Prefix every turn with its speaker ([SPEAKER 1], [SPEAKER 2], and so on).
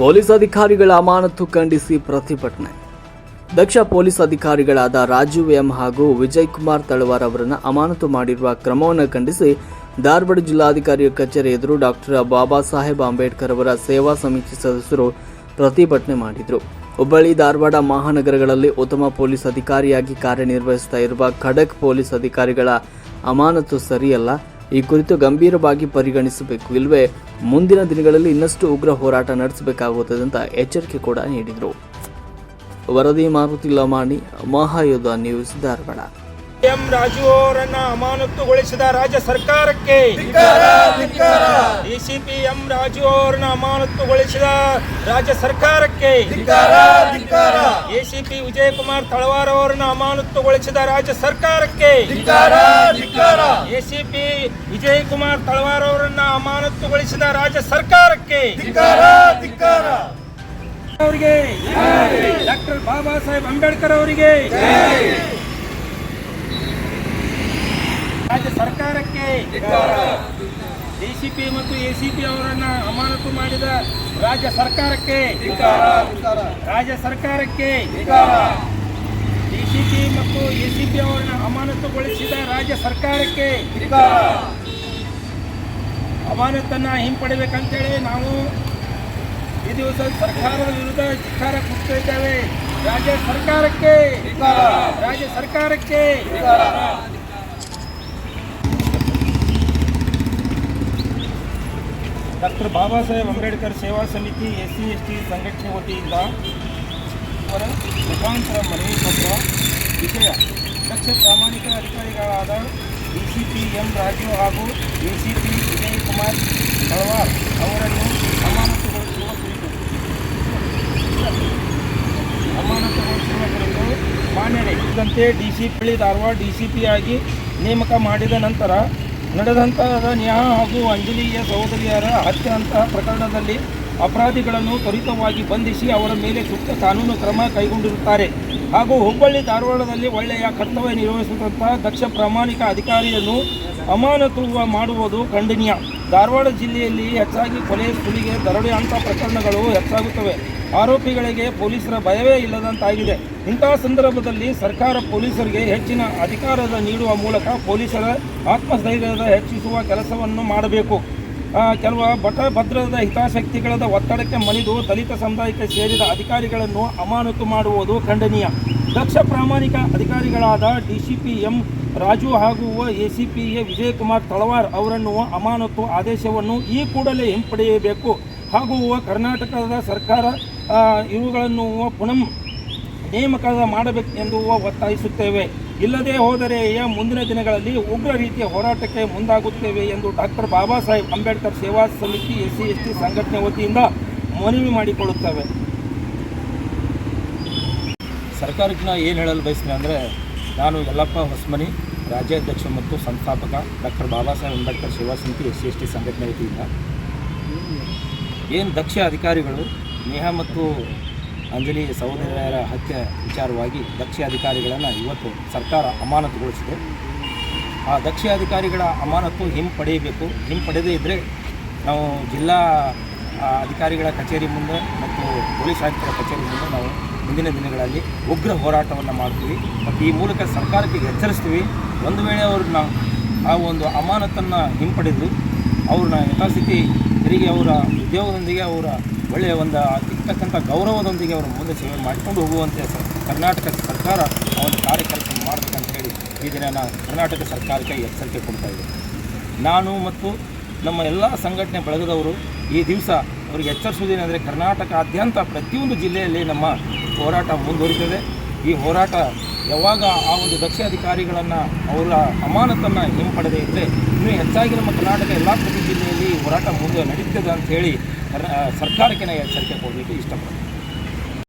[SPEAKER 1] Police ಅಧಿಕಾರಿಗಳ ಅಮಾನತು ಖಂಡಿಸಿ ಪ್ರತಿಭಟನೆ. ದಕ್ಷ ಪೊಲೀಸ್ ಅಧಿಕಾರಿಗಳಾದ ರಾಜೀವ್ ಎಂ ಹಾಗೂ ವಿಜಯ್ ಕುಮಾರ್ ತಳವಾರ್ ಅವರನ್ನು ಅಮಾನತು ಮಾಡಿರುವ ಕ್ರಮವನ್ನು ಖಂಡಿಸಿ ಧಾರವಾಡ ಜಿಲ್ಲಾಧಿಕಾರಿ ಕಚೇರಿ ಎದುರು ಡಾಕ್ಟರ್ ಬಾಬಾ ಸಾಹೇಬ್ ಅಂಬೇಡ್ಕರ್ ಅವರ ಸೇವಾ ಸಮಿತಿ ಸದಸ್ಯರು ಪ್ರತಿಭಟನೆ ಮಾಡಿದರು. ಹುಬ್ಬಳ್ಳಿ, ಧಾರವಾಡ ಮಹಾನಗರಗಳಲ್ಲಿ ಉತ್ತಮ ಪೊಲೀಸ್ ಅಧಿಕಾರಿಯಾಗಿ ಕಾರ್ಯನಿರ್ವಹಿಸ್ತಾ ಇರುವ ಖಡಕ್ ಪೊಲೀಸ್ ಅಧಿಕಾರಿಗಳ ಅಮಾನತು ಸರಿಯಲ್ಲ. ಈ ಕುರಿತು ಗಂಭೀರವಾಗಿ ಪರಿಗಣಿಸಬೇಕು. ಇಲ್ಲವೇ ಮುಂದಿನ ದಿನಗಳಲ್ಲಿ ಇನ್ನಷ್ಟು ಉಗ್ರ ಹೋರಾಟ ನಡೆಸಬೇಕಾಗುತ್ತದೆ ಅಂತ ಎಚ್ಚರಿಕೆ ಕೂಡ ನೀಡಿದರು. ವರದಿ ಮಾರುತಿ ಲಮಾಣಿ ಮಹಾಯುದ್ಧ ನ್ಯೂಸ್ ಧಾರವಾಡ.
[SPEAKER 2] ಎಂ ರಾಜು ಅವರನ್ನ ಅಮಾನತುಗೊಳಿಸಿದ ರಾಜ್ಯ ಸರ್ಕಾರಕ್ಕೆ ಡಿಸಿಪಿ ಎಂ ರಾಜು ಅವರನ್ನ ಅಮಾನತುಗೊಳಿಸಿದ ರಾಜ್ಯ ಸರ್ಕಾರಕ್ಕೆ ಎಸಿಪಿ ವಿಜಯಕುಮಾರ್ ತಳವಾರ್ ಅವರನ್ನ ಅಮಾನತುಗೊಳಿಸಿದ ರಾಜ್ಯ ಸರ್ಕಾರಕ್ಕೆ ವಿಜಯಕುಮಾರ್ ತಳವಾರ್ ಅವರನ್ನ ಅಮಾನತುಗೊಳಿಸಿದ ರಾಜ್ಯ ಸರ್ಕಾರಕ್ಕೆ ಅವರಿಗೆ ಡಾಕ್ಟರ್ ಬಾಬಾ ಸಾಹೇಬ್ ಅಂಬೇಡ್ಕರ್ ಅವರಿಗೆ ರಾಜ್ಯ ಸರ್ಕಾರಕ್ಕೆ ಡಿಸಿಪಿ ಮತ್ತು ಎಸಿಪಿ ಅವರನ್ನ ಅಮಾನತು ಮಾಡಿದ ರಾಜ್ಯ ಸರ್ಕಾರಕ್ಕೆ ರಾಜ್ಯ ಸರ್ಕಾರಕ್ಕೆ ಡಿಸಿಪಿ ಮತ್ತು ಎಸಿಪಿ ಅವರನ್ನ ಅಮಾನತುಗೊಳಿಸಿದ ರಾಜ್ಯ ಸರ್ಕಾರಕ್ಕೆ ಅಮಾನತನ್ನ ಹಿಂಪಡಿಬೇಕಂತೇಳಿ ನಾವು ಈ ದಿವಸ ಸರ್ಕಾರದ ವಿರುದ್ಧ ಧಿಕ್ಕಾರ ಕೊಡ್ತಾ ರಾಜ್ಯ ಸರ್ಕಾರಕ್ಕೆ ರಾಜ್ಯ ಸರ್ಕಾರಕ್ಕೆ. ಡಾಕ್ಟರ್ ಬಾಬಾ ಸಾಹೇಬ್ ಅಂಬೇಡ್ಕರ್ ಸೇವಾ ಸಮಿತಿ ಎಸ್ ಸಿ ಎಸ್ ಟಿ ಸಂಘಟನೆ ವತಿಯಿಂದ ಅವರ ಮುಖಾಂತರ ಮನವಿ ಪತ್ರ ವಿಷಯ ದಕ್ಷ ಪ್ರಾಮಾಣಿಕ ಅಧಿಕಾರಿಗಳಾದ D C P M Rajeev ಹಾಗೂ D C P Vijayakumar Talawar ಅವರನ್ನು ಅಮಾನತುಗೊಳಿಸುವ ಕುರಿತು ಅಮಾನತುಗೊಳಿಸುವ ಕುರಿತು ಮಾನ್ಯರೇ ಇದಂತೆ D C P Dharwad D C P ಆಗಿ ನೇಮಕ ಮಾಡಿದ ನಂತರ ನಡೆದಂತಹ ನ್ಯಾಯ ಹಾಗೂ ಅಂಜಲಿಯ ಸಹೋದರಿಯರ ಹತ್ಯೆಯಂತಹ ಪ್ರಕರಣದಲ್ಲಿ ಅಪರಾಧಿಗಳನ್ನು ತ್ವರಿತವಾಗಿ ಬಂಧಿಸಿ ಅವರ ಮೇಲೆ ಸೂಕ್ತ ಕಾನೂನು ಕ್ರಮ ಕೈಗೊಂಡಿರುತ್ತಾರೆ. ಹಾಗೂ ಹುಬ್ಬಳ್ಳಿ ಧಾರವಾಡದಲ್ಲಿ ಒಳ್ಳೆಯ ಕರ್ತವ್ಯ ನಿರ್ವಹಿಸುವಂತಹ ದಕ್ಷ ಪ್ರಾಮಾಣಿಕ ಅಧಿಕಾರಿಯನ್ನು ಅಮಾನತು ಮಾಡುವುದು ಖಂಡನೀಯ. ಧಾರವಾಡ ಜಿಲ್ಲೆಯಲ್ಲಿ ಹೆಚ್ಚಾಗಿ ಕೊಲೆ, ಸುಲಿಗೆ, ದರೋಡೆ ಅಂಥ ಪ್ರಕರಣಗಳು ಹೆಚ್ಚಾಗುತ್ತವೆ. ಆರೋಪಿಗಳಿಗೆ ಪೊಲೀಸರ ಭಯವೇ ಇಲ್ಲದಂತಾಗಿದೆ. ಇಂತಹ ಸಂದರ್ಭದಲ್ಲಿ ಸರ್ಕಾರ ಪೊಲೀಸರಿಗೆ ಹೆಚ್ಚಿನ ಅಧಿಕಾರದ ನೀಡುವ ಮೂಲಕ ಪೊಲೀಸರ ಆತ್ಮಸ್ಥೈರ್ಯದ ಹೆಚ್ಚಿಸುವ ಕೆಲಸವನ್ನು ಮಾಡಬೇಕು. ಆ, ಭಟ ಭದ್ರದ ಹಿತಾಸಕ್ತಿಗಳದ ಒತ್ತಡಕ್ಕೆ ಮಣಿದು ದಲಿತ ಸಮುದಾಯಕ್ಕೆ ಸೇರಿದ ಅಧಿಕಾರಿಗಳನ್ನು ಅಮಾನತು ಮಾಡುವುದು ಖಂಡನೀಯ. ದಕ್ಷ ಪ್ರಾಮಾಣಿಕ ಅಧಿಕಾರಿಗಳಾದ D C P M Raju ಹಾಗೂ A C P A Vijayakumar Talawar ಅವರನ್ನು ಅಮಾನತು ಆದೇಶವನ್ನು ಈ ಕೂಡಲೇ ಹಿಂಪಡೆಯಬೇಕು. ಹಾಗೂ ಕರ್ನಾಟಕದ ಸರ್ಕಾರ ಇವುಗಳನ್ನು ಪುನಃ ನೇಮಕ ಮಾಡಬೇಕು ಎಂದು ಒತ್ತಾಯಿಸುತ್ತೇವೆ. ಇಲ್ಲದೆ ಹೋದರೆ ಮುಂದಿನ ದಿನಗಳಲ್ಲಿ ಉಗ್ರ ರೀತಿಯ ಹೋರಾಟಕ್ಕೆ ಮುಂದಾಗುತ್ತೇವೆ ಎಂದು ಡಾಕ್ಟರ್ ಬಾಬಾ ಸಾಹೇಬ್ ಅಂಬೇಡ್ಕರ್ ಸೇವಾ ಸಮಿತಿ ಎಸ್ ಸಿ ಎಸ್ ಟಿ ಸಂಘಟನೆ ವತಿಯಿಂದ ಮನವಿ ಮಾಡಿಕೊಳ್ಳುತ್ತವೆ.
[SPEAKER 3] ಸರ್ಕಾರಕ್ಕೆ ನಾ ಏನು ಹೇಳಲು ಬಯಸ್ತೀನಿ ಅಂದರೆ ನಾನು ಯಲ್ಲಪ್ಪ ಹೊಸ್ಮನಿ, ರಾಜ್ಯಾಧ್ಯಕ್ಷ ಮತ್ತು ಸಂಸ್ಥಾಪಕ ಡಾಕ್ಟರ್ ಬಾಬಾ ಸಾಹೇಬ್ ಅಂಬೇಡ್ಕರ್ ಸೇವಾ ಸಮಿತಿ ಎಸ್ ಸಿ ಎಸ್ ಟಿ ಸಂಘಟನೆ ವತಿಯಿಂದ. ಏನು ದಕ್ಷ ಅಧಿಕಾರಿಗಳು, ನೇಹಾ ಮತ್ತು ಅಂಜಲಿ ಸಹೋದರಿಯರ ಹತ್ಯೆ ವಿಚಾರವಾಗಿ ದಕ್ಷ ಅಧಿಕಾರಿಗಳನ್ನು ಇವತ್ತು ಸರ್ಕಾರ ಅಮಾನತುಗೊಳಿಸಿದೆ. ಆ ದಕ್ಷ ಅಧಿಕಾರಿಗಳ ಅಮಾನತು ಹಿಂಪಡೆಯಬೇಕು ಹಿಂಪಡೆದೇ ಇದ್ದರೆ ನಾವು ಜಿಲ್ಲಾ ಅಧಿಕಾರಿಗಳ ಕಚೇರಿ ಮುಂದೆ ಮತ್ತು ಪೊಲೀಸ್ ಆಯುಕ್ತರ ಕಚೇರಿ ಮುಂದೆ ನಾವು ಮುಂದಿನ ದಿನಗಳಲ್ಲಿ ಉಗ್ರ ಹೋರಾಟವನ್ನು ಮಾಡ್ತೀವಿ. ಮತ್ತು ಈ ಮೂಲಕ ಸರ್ಕಾರಕ್ಕೆ ಎಚ್ಚರಿಸ್ತೀವಿ. ಒಂದು ವೇಳೆ ಅವ್ರನ್ನ ಆ ಒಂದು ಅಮಾನತನ್ನು ಹಿಂಪಡೆದು ಅವ್ರನ್ನ ಯಥಾಸ್ಥಿತಿ ತಿರುಗಿ ಅವರ ಉದ್ಯೋಗದೊಂದಿಗೆ ಅವರ ಒಳ್ಳೆಯ ಒಂದು ಇರ್ತಕ್ಕಂಥ ಗೌರವದೊಂದಿಗೆ ಅವರು ಮುಂದೆ ಸೇವೆ ಮಾಡಿಕೊಂಡು ಹೋಗುವಂತೆ ಕರ್ನಾಟಕ ಸರ್ಕಾರ ಆ ಒಂದು ಕಾರ್ಯಕರ್ತ ಮಾಡಬೇಕಂತ ಹೇಳಿ ಈ ದಿನ ನಾನು ಕರ್ನಾಟಕ ಸರ್ಕಾರಕ್ಕೆ ಎಚ್ಚರಿಕೆ ಕೊಡ್ತಾ ಇದ್ದೀನಿ ನಾನು ಮತ್ತು ನಮ್ಮ ಎಲ್ಲ ಸಂಘಟನೆ ಬಳಗದವರು ಈ ದಿವಸ ಅವರಿಗೆ ಎಚ್ಚರಿಸುವುದೇನೆಂದರೆ ಕರ್ನಾಟಕಾದ್ಯಂತ ಪ್ರತಿಯೊಂದು ಜಿಲ್ಲೆಯಲ್ಲಿ ನಮ್ಮ ಹೋರಾಟ ಮುಂದುವರಿತದೆ. ಈ ಹೋರಾಟ ಯಾವಾಗ ಆ ಒಂದು ದಕ್ಷ ಅಧಿಕಾರಿಗಳನ್ನು ಅವರ ಅಮಾನತನ್ನು ಹಿಂಪಡೆದೇ ಇದ್ದರೆ ಇನ್ನೂ ಹೆಚ್ಚಾಗಿ ನಮ್ಮ ಕರ್ನಾಟಕ ಎಲ್ಲ ಪ್ರತಿ ಜಿಲ್ಲೆಯಲ್ಲಿ ಹೋರಾಟ ಮುಂದೆ ನಡೀತದೆ ಹೇಳಿ ಸರ್ಕಾರಕ್ಕೆ ನಾನು ಎಚ್ಚರಿಕೆ ಕೊಡಲಿಕ್ಕೆ ಇಷ್ಟಪಡ್ತೀನಿ.